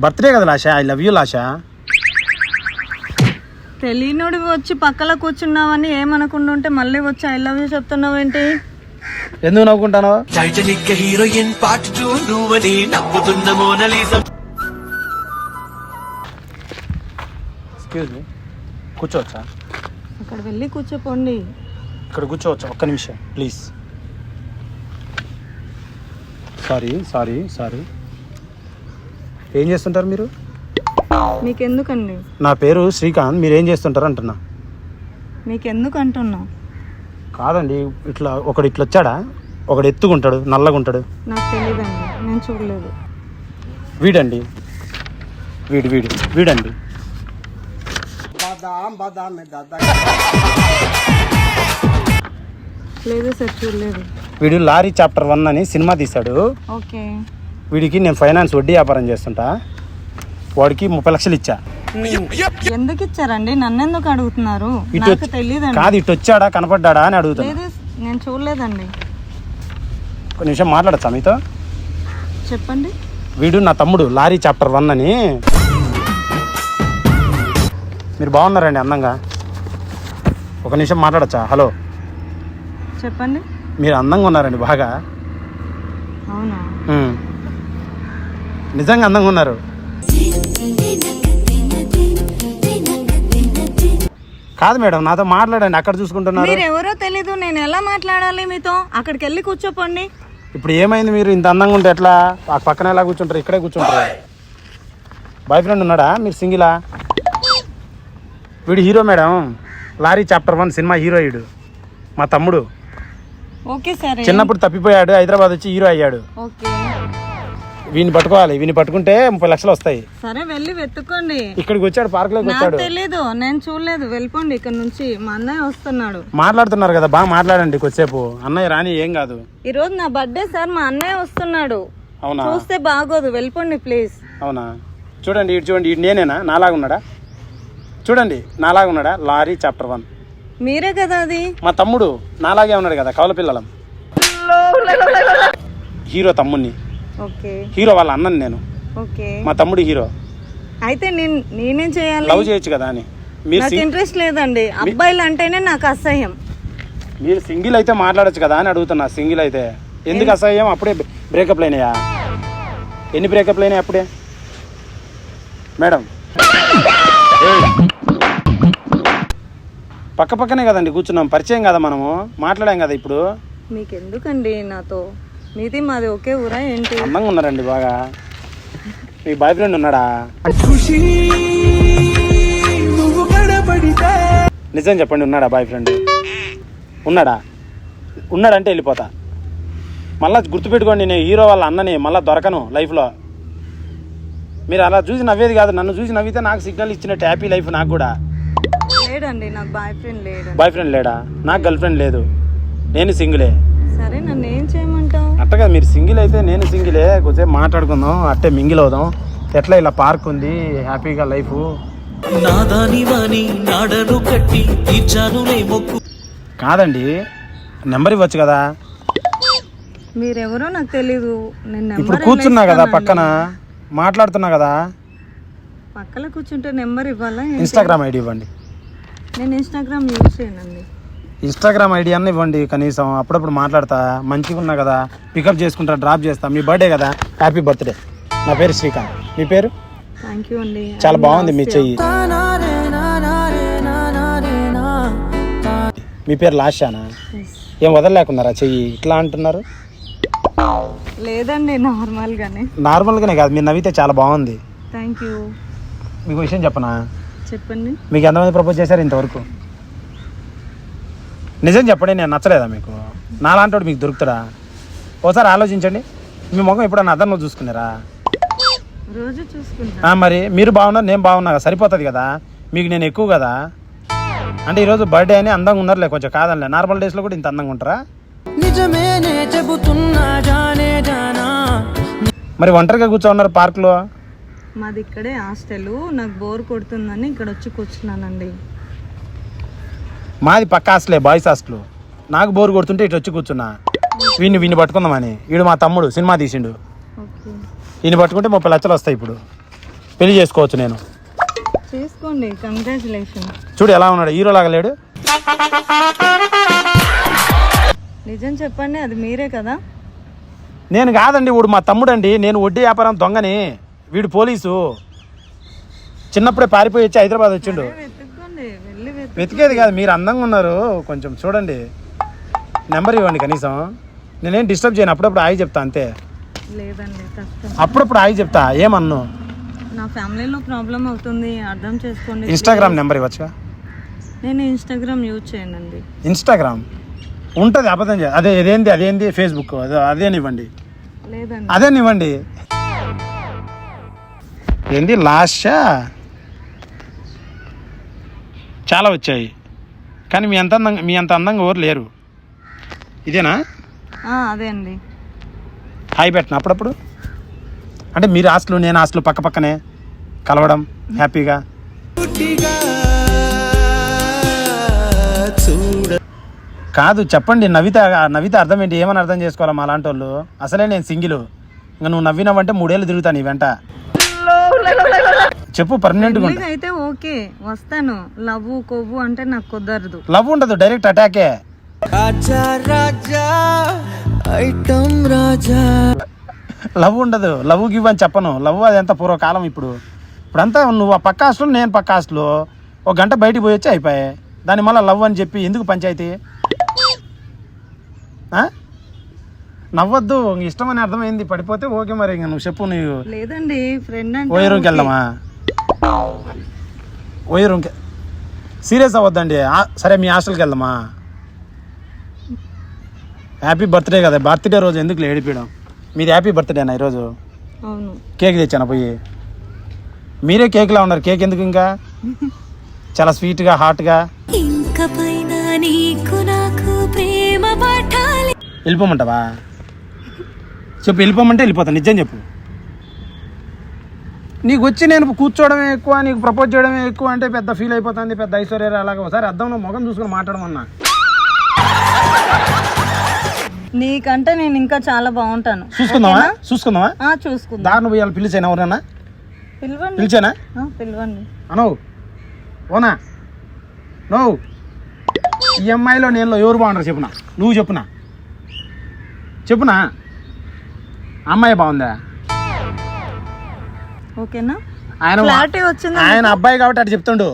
Birthday కదా Lasha? I love you Lasha? తెలియనుడు వచ్చి పక్కల కూర్చున్నావని ఏమనకుండా ఉంటే మళ్ళీ వచ్చి ఐ లవ్ యూ చెప్తున్నావు ఏంటి ఎందుకు నవ్వుకుంటాను? టైటానిక్ హీరోయిన్ పార్ట్ టూ నువ్వని నవ్వుతున్న మోనలీసా ఎక్స్క్యూజ్ మీ కూర్చోవచ్చా? అక్కడ వెళ్ళి కూర్చోపోండి. ఇక్కడ కూర్చోవచ్చా? ఒక్క నిమిషం ప్లీజ్ సారీ సారీ సారీ ఏం చేస్తుంటారు మీరు? మీకెందుకండి? నా పేరు శ్రీకాంత్ మీరు ఏం చేస్తుంటారు అంటున్నా. మీకెందుకు అంటున్నా కాదండి ఇట్లా ఒకడు ఇట్లా వచ్చాడా? ఒకడు ఎత్తుకుంటాడు నల్లగా ఉంటాడు నాకు తెలియదండి నేను చూడలేదు. వీడండి. వీడు వీడు వీడండి. లేదు సార్ చూడలేదు. వీడు లారీ చాప్టర్ వన్ అని సినిమా తీశాడు. ఓకే. వీడికి నేను ఫైనాన్స్ వడ్డీ వ్యాపారం చేస్తుంటా. వాడికి ముప్పై లక్షలు ఇచ్చా. ఎందుకు ఇచ్చారండి? నన్ను ఎందుకు అడుగుతున్నారు నాకు తెలియదండి కాదు ఇటు వచ్చాడా కనపడ్డాడా అని అడుగుతాను లేదు నేను చూడలేదండి. ఒక నిమిషం మాట్లాడచ్చా మీతో? చెప్పండి. వీడు నా తమ్ముడు లారీ చాప్టర్ వన్ అని. మీరు బాగున్నారండి అందంగా. ఒక నిమిషం మాట్లాడచ్చా? హలో. చెప్పండి. మీరు అందంగా ఉన్నారండి బాగా. అవునా. నిజంగా అందంగా ఉన్నారు. కాదు మేడం నాతో మాట్లాడండి అక్కడ చూసుకుంటున్నారు. మీరు ఎవరో తెలీదు నేను ఎలా మాట్లాడాలి మీతో? అక్కడికి వెళ్ళి కూర్చోపోండి. ఇప్పుడు ఏమైంది మీరు ఇంత అందంగా ఉంటే ఎట్లా? ఆ పక్కన ఎలా కూర్చుంటారు? ఇక్కడే కూర్చుంటారు. బాయ్ ఫ్రెండ్ ఉన్నాడా? మీరు సింగిలా? వీడు hero madam. Lorry chapter one cinema hero వీడు మా తమ్ముడు. ఓకే సరే చిన్నప్పుడు తప్పిపోయాడు హైదరాబాద్ వచ్చి హీరో అయ్యాడు. ఓకే. వీని పట్టుకోవాలి. వీని పట్టుకుంటే ముప్పై లక్షలు వస్తాయి. సరే వెళ్ళి వెతుక్కోండి. ఇక్కడికి వచ్చాడు పార్క్లోకి నాకు వచ్చాడు. తెలీదు నేను చూడలేదు. వెళ్ళిపోండి ఇక్కడ నుంచి మా అన్నయ్య వస్తున్నాడు. మాట్లాడుతున్నారు కదా బాగా మాట్లాడండి కొద్దిసేపు. అన్నయ్య రాని ఏం కాదు. ఈ రోజు నా బర్త్డే సార్ మా అన్నయ్య వస్తున్నాడు. అవునా? చూస్తే బాగోదు వెళ్ళిపోండి ప్లీజ్. అవునా? చూడండి ఇటు చూడండి ఇటు నేనేనా? నాలాగా ఉన్నాడా? చూడండి నాలాగా ఉన్నాడా? Lorry chapter one. మీరే కదా అది? మా తమ్ముడు నాలాగే ఉన్నాడు కదా కవల పిల్లలం. హీరో తమ్ముడిని హీరో వాళ్ళ అన్నని నేను. ఓకే. మా తమ్ముడు హీరో. అయితే నేను నేనేం చేయాలి? లవ్ చేయొచ్చు కదా అని. మీరు ఇంట్రెస్ట్ లేదండి. అబ్బాయిలు అంటేనే నాకు అసహ్యం. మీరు సింగిల్ అయితే మాట్లాడొచ్చు కదా అని అడుగుతున్నా సింగిల్ అయితే. ఎందుకు అసహ్యం? అప్పుడే బ్రేకప్లు అయినాయా? ఎన్ని బ్రేకప్లు అయినాయి అప్పుడే? మేడం. పక్క పక్కనే కదండి కూర్చున్నాం. పరిచయం కదా మనము. మాట్లాడాం కదా ఇప్పుడు. మీకు ఎందుకండి నాతో? మీది మాది ఒకే ఊరా ఏంటి? అందంగా ఉన్నారండి బాగా. మీ బాయ్ ఫ్రెండ్ ఉన్నాడా నిజం చెప్పండి ఉన్నాడా బాయ్ ఫ్రెండ్ ఉన్నాడా? ఉన్నాడంటే వెళ్ళిపోతా. మళ్ళా గుర్తుపెట్టుకోండి నేను హీరో వాళ్ళ అన్నని మళ్ళీ దొరకను లైఫ్లో. మీరు అలా చూసి నవ్వేది కాదు నన్ను చూసి నవ్వితే నాకు సిగ్నల్ ఇచ్చినట్టు హ్యాపీ లైఫ్ నాకు కూడా. లేడండి నాకు బాయ్ ఫ్రెండ్ లేడు. బాయ్ ఫ్రెండ్ లేడా? నాకు గర్ల్ ఫ్రెండ్ లేదు. నేను సింగిలే. సరే నన్ను ఏం చేయమంటావు? అట్టగా మీరు సింగిల్ అయితే నేను సింగిలే. కొద్దిసేపు మాట్లాడుకుందాం. అట్టే మింగిల్ అవుదాం. ఎట్లా ఇలా పార్క్ ఉంది? హ్యాపీగా లైఫ్. కాదండి నెంబర్ ఇవ్వచ్చు కదా? మీరెవరో నాకు తెలీదు. నేను ఇప్పుడు నెంబర్ కూర్చున్నా కదా పక్కన? మాట్లాడుతున్నా కదా? పక్కన కూర్చుంటే నెంబర్ ఇవ్వాలా? ఇన్స్టాగ్రామ్ ఐడి ఇవ్వండి. నేను ఇన్స్టాగ్రామ్ యూజ్ చేయనండి. ఇన్స్టాగ్రామ్ ఐడి అన్న ఇవ్వండి కనీసం అప్పుడప్పుడు మాట్లాడతా మంచిగా ఉన్నా కదా పికప్ చేసుకుంటా డ్రాప్ చేస్తా. మీ బర్త్డే కదా హ్యాపీ బర్త్డే నా పేరు శ్రీకాంత్. మీ పేరు? చాలా బాగుంది మీ చెయ్యి. మీ పేరు లాషానా ఏం వదలలేకున్నారా చెయ్యి? ఇట్లా అంటున్నారు? లేదండి నార్మల్ గానే నార్మల్గానే కాదు మీరు నవ్వితే చాలా బాగుంది. థ్యాంక్ యూ మీకు విషయం చెప్పనా? చెప్పండి. మీకు ఎంతమంది ప్రపోజ్ చేశారు ఇంతవరకు? నిజం చెప్పండి నేను నచ్చలేదా మీకు? నాలాంటి మీకు దొరుకుతాడా? ఓసారి ఆలోచించండి. మీ ముఖం ఎప్పుడన్నా అదన్ను చూసుకున్నారా? రోజు చూసుకుంటా. ఆ, మరి మీరు బాగున్నారు నేను బాగున్నా కదా, సరిపోతుంది కదా? మీకు నేను ఎక్కువ కదా? అంటే ఈరోజు బర్త్డే అని అందంగా ఉన్నారులే కొంచెం కాదనిలే. నార్మల్ డేస్లో కూడా ఇంత అందంగా ఉంటారా? నిజమేనే చెబుతున్నా జానే జానా. మరి ఒంటరిగా కూర్చోన్నారు పార్క్లో? మాది ఇక్కడే హాస్టల్. నాకు బోర్ కొడుతుందని ఇక్కడ వచ్చి కూర్చున్నానండి. మాది పక్క హాస్టలే బాయ్స్ హాస్టల్. నాకు బోర్ కొడుతుంటే ఇటు వచ్చి కూర్చున్నా. వీడిని వీడిని పట్టుకుందామని. వీడు మా తమ్ముడు సినిమా తీసిండు. ఈయన పట్టుకుంటే ముప్పై లక్షలు వస్తాయి ఇప్పుడు. పెళ్ళి చేసుకోవచ్చు నేను. చేసుకోండి కంగ్రాచులేషన్ చూడు ఎలా ఉన్నాడు హీరో లాగా లేడు. నిజం చెప్పండి అది మీరే కదా? నేను కాదండి వీడు మా తమ్ముడండి. నేను వడ్డీ వ్యాపారం దొంగని. వీడు పోలీసు. చిన్నప్పుడే పారిపోయి వచ్చి హైదరాబాద్ వచ్చిండు. వెతికేది కాదు మీరు అందంగా ఉన్నారు. కొంచెం చూడండి. నెంబర్ ఇవ్వండి కనీసం. నేనేం డిస్టర్బ్ చేయను. అప్పుడప్పుడు ఆయి చెప్తా అంతే. లేదండి కష్టం. అప్పుడప్పుడు ఆయి చెప్తా ఏమన్ను? నా ఫ్యామిలీలో ప్రాబ్లం అవుతుంది అర్థం చేసుకోండి. ఇన్స్టాగ్రామ్ నెంబర్ ఇవ్వచ్చుగా నేను ఇన్స్టాగ్రామ్ యూజ్ చేయనండి. ఇన్స్టాగ్రామ్ ఉంటుంది అబద్ధం చే అదే ఇదేంది అదేంది ఫేస్బుక్ అదే అదేనివ్వండి లేదండి. అదేనివ్వండి ఏంది లాస్టా? చాలా వచ్చాయి. కానీ మీ అంత అందంగా మీ అంత అందంగా ఎవరు లేరు. ఇదేనా? అదే అండి. హాయ్ పెట్టిన అప్పుడప్పుడు? అంటే మీరు హాస్టల్ నేను హాస్టల్ పక్క పక్కనే కలవడం హ్యాపీగా. కాదు చెప్పండి నవ్విత నవ్విత అర్థం ఏంటి? ఏమని అర్థం చేసుకోవాలా మా లాంటి వాళ్ళు అసలే నేను సింగిల్. ఇంకా నువ్వు నవ్వినావంటే మూడేళ్ళు తిరుగుతా నీ వెంట. చెప్పు పర్మనెంట్గా పెళ్ళికి అయితే ఓకే వస్తాను. లవ్ కొవ్వు అంటే నాకు కుదరదు. లవ్ ఉండదు డైరెక్ట్ అటాకే. రాజా రాజా ఐటమ్ రాజా. లవ్ ఉండదు లవ్ గివ్ అని చెప్పను. లవ్ అది ఎంత పూర్వకాలం ఇప్పుడు? ఇప్పుడంతా నువ్వు ఆ పక్క హాస్టల్ నేను పక్క హాస్టల్. ఒక గంట బయటికి పోయి వచ్చి అయిపోయాయి. దాని మళ్ళీ లవ్ అని చెప్పి ఎందుకు పంచాయతీ? నవ్వద్దు ఇంక ఇష్టం అని అర్థమైంది. పడిపోతే ఓకే మరి ఇంక నువ్వు చెప్పు నువ్వు లేదండి ఫ్రెండ్ అంటే రూమ్కి. వెళ్దామా? ఓయే రూమ్కి సీరియస్ అవ్వద్దండి. సరే మీ హాస్టల్కి వెళ్దామా? హ్యాపీ బర్త్డే కదా. బర్త్డే రోజు ఎందుకు ఏడిపించడం మీది హ్యాపీ బర్త్డేనా ఈరోజు? అవును. కేక్ తెచ్చాను పోయి? మీరే కేక్లా ఉన్నారు. కేక్ ఎందుకు ఇంకా? చాలా స్వీట్గా హాట్గా. ఇంక పైన నీకు నాకు ప్రేమ పాఠాలి. వెళ్ళిపోమంటావా? చెప్పు వెళ్ళిపోమంటే వెళ్ళిపోతా. నిజం చెప్పు. నీకు వచ్చి నేను కూర్చోవడమే ఎక్కువ నీకు ప్రపోజ్ చేయడమే ఎక్కువ అంటే పెద్ద ఫీల్ అయిపోతుంది పెద్ద ఐశ్వర్య అలాగా ఒకసారి అద్దంలో ముఖం చూసుకొని మాట్లాడమన్నా. నీకంటే నేను ఇంకా చాలా బాగుంటాను. చూసుకుందామా? చూసుకుందామా? ఆ చూసుకుందాం. దారుణ పోయాలి పిలిచాను ఎవరన్నా పిలవండి. పిలిచానా? ఆ, పిలవండి. అనవు ఓనా నో. ఈ అమ్మాయిలో నేను ఎవరు బాగుంటారు చెప్పునా? నువ్వు చెప్పునా? చెప్పునా? అమ్మాయి బాగుందా? ఓకేనా? ఆయన క్లారిటీ వచ్చిందా ఆయన అబ్బాయి కాబట్టి అటు చెప్తుండు.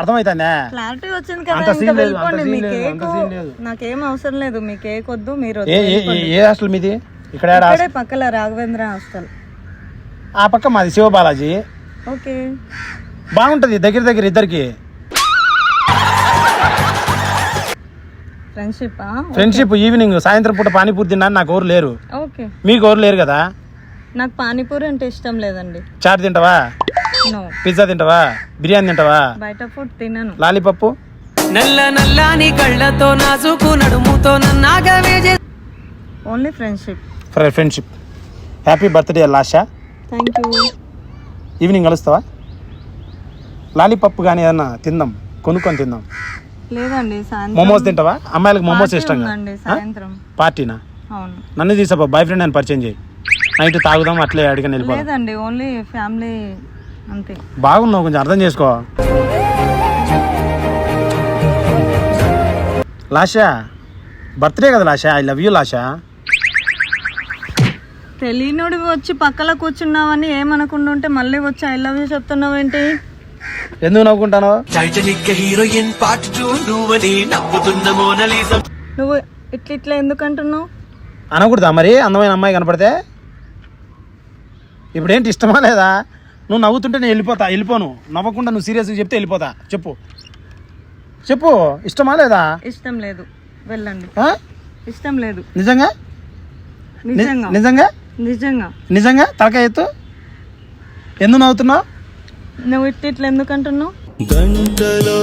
అర్థమవుతుందా క్లారిటీ వచ్చింది కదా ఇంకా వెళ్ళిపోండి మీ కేక్. నాకేం అవసరం లేదు మీ కేక్ వద్దు మీరు ఏ హాస్టల్ మీది? ఇక్కడ పక్కల రాఘవేంద్ర హాస్టల్. ఆ పక్క మాది శివబాలాజీ. ఓకే. బాగుంటది దగ్గర దగ్గర ఇద్దరికి. ఫ్రెండ్షిప్ ఫ్రెండ్షిప్ ఈవినింగ్ సాయంత్రం పూట పానీపూరి తిన్నాను నాకు ఎవరు లేరు. ఓకే. మీకు ఎవరు లేరు కదా? నాకు పానీపూరి అంటే ఇష్టం లేదండి. చాట్ తింటావా? నో. పిజ్జా తింటావా? బిర్యానీ తింటావా? బయట ఫుడ్ తినను. లాలీపప్పు? నల్ల నల్లాని కళ్ళతో నాజుకు నడుముతో నన్నాగవే only friendship friendship happy birthday లాషా. Thank you evening కలుస్తావా? లాలీపప్పు కానీ ఏదన్నా తిందాం. కొనుక్కొని తిందాం. లేదండి సాయంత్రం. మోమోస్ తింటావా? అమ్మాయిలకు మోమోస్ సాయంత్రం. పార్టీనా? అవును. నన్ను తీసా బాయ్ ఫ్రెండ్ అని పరిచయం చేయి. నైట్ తాగుదాం అట్లే అడిగిన వెళ్ళిపోదాం. లేదండి ఓన్లీ ఫ్యామిలీ అంతే. బాగున్నావు కొంచెం అర్థం చేసుకో. లాషా బర్త్డే కదా Lasha I love you Lasha. తెలియనుడు వచ్చి పక్కల కూర్చున్నావని ఏమనకుండా ఉంటే మళ్ళీ వచ్చి ఐ లవ్ యూ చెప్తున్నావు ఏంటి? ఎందుకు నవ్వుకుంటాను? టైటానిక్ హీరోయిన్ పార్ట్ టూ నువ్వని నవ్వుతున్న మోనలీసం. నువ్వు ఇట్లా ఇట్లా ఎందుకు అంటున్నావు అనకూడదా మరి? అందమైన అమ్మాయి కనపడితే? ఇప్పుడు ఏంటి ఇష్టమా లేదా? నువ్వు నవ్వుతుంటే నేను వెళ్ళిపోతా వెళ్ళిపోను. నవ్వకుండా నువ్వు సీరియస్గా చెప్తే వెళ్ళిపోతా. చెప్పు. చెప్పు ఇష్టమా లేదా? ఇష్టం లేదు. వెళ్ళండి? ఇష్టం లేదు. నిజంగా? నిజంగా. నిజంగా? నిజంగా. నిజంగా? తలకాయ ఎత్తు? ఎందుకు నవ్వుతున్నావు? నువ్వు ఇట్లా ఇట్లా ఎందుకు అంటున్నావు గంటలో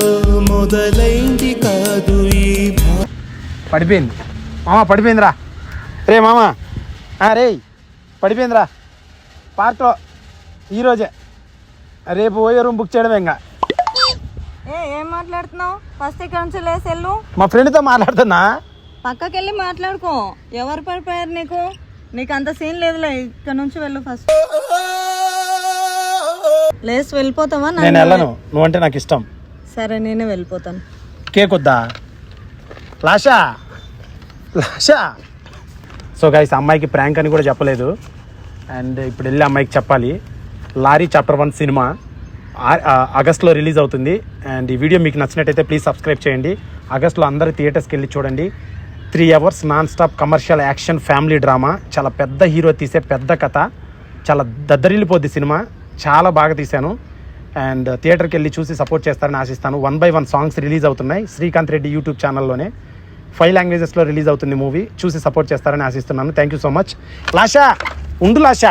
మొదలైంది కాదు ఈ పడిపోయింది. మామ పడిపోయిందిరా. రే మామ. రే పడిపోయిందిరా. పార్క్లో ఈరోజే. రేపు పోయే రూమ్ బుక్ చేయడమే ఇంకా. ఏ మాట్లాడుతున్నావు? ఫస్ట్ ఇక్కడ నుంచి లేసి వెళ్ళు. మా ఫ్రెండ్తో మాట్లాడుతున్నా. పక్కకి వెళ్ళి మాట్లాడుకో. ఎవరు పడిపోయారు నీకు? నీకు అంత సీన్ లేదులే. ఇక్కడ నుంచి వెళ్ళు ఫస్ట్. లేసి వెళ్ళిపోతావా? నేను వెళ్ళను. నువ్వంటే నాకు ఇష్టం. సరే నేనే వెళ్ళిపోతాను. కేక్ వద్దా? లాషా? లాషా? సో గైస్ అమ్మాయికి ప్రాంక్ అని కూడా చెప్పలేదు. అండ్ ఇప్పుడు వెళ్ళి అమ్మాయికి చెప్పాలి. లారీ చాప్టర్ వన్ సినిమా ఆగస్ట్లో రిలీజ్ అవుతుంది. అండ్ ఈ వీడియో మీకు నచ్చినట్టయితే ప్లీజ్ సబ్స్క్రైబ్ చేయండి. ఆగస్ట్లో అందరు థియేటర్స్కి వెళ్ళి చూడండి. Three hours non stop commercial action family drama. చాలా పెద్ద హీరో తీసే పెద్ద కథ. చాలా దద్దరిల్లిపోద్ది సినిమా. చాలా బాగా తీశాను. అండ్ థియేటర్కి వెళ్ళి చూసి సపోర్ట్ చేస్తారని ఆశిస్తాను. One by one songs release అవుతున్నాయి శ్రీకాంత్ రెడ్డి యూట్యూబ్ ఛానల్లోనే. ఫైవ్ లాంగ్వేజెస్లో రిలీజ్ అవుతుంది మూవీ. చూసి సపోర్ట్ చేస్తారని ఆశిస్తున్నాను. Thank you so much. లాషా! ఉండులాష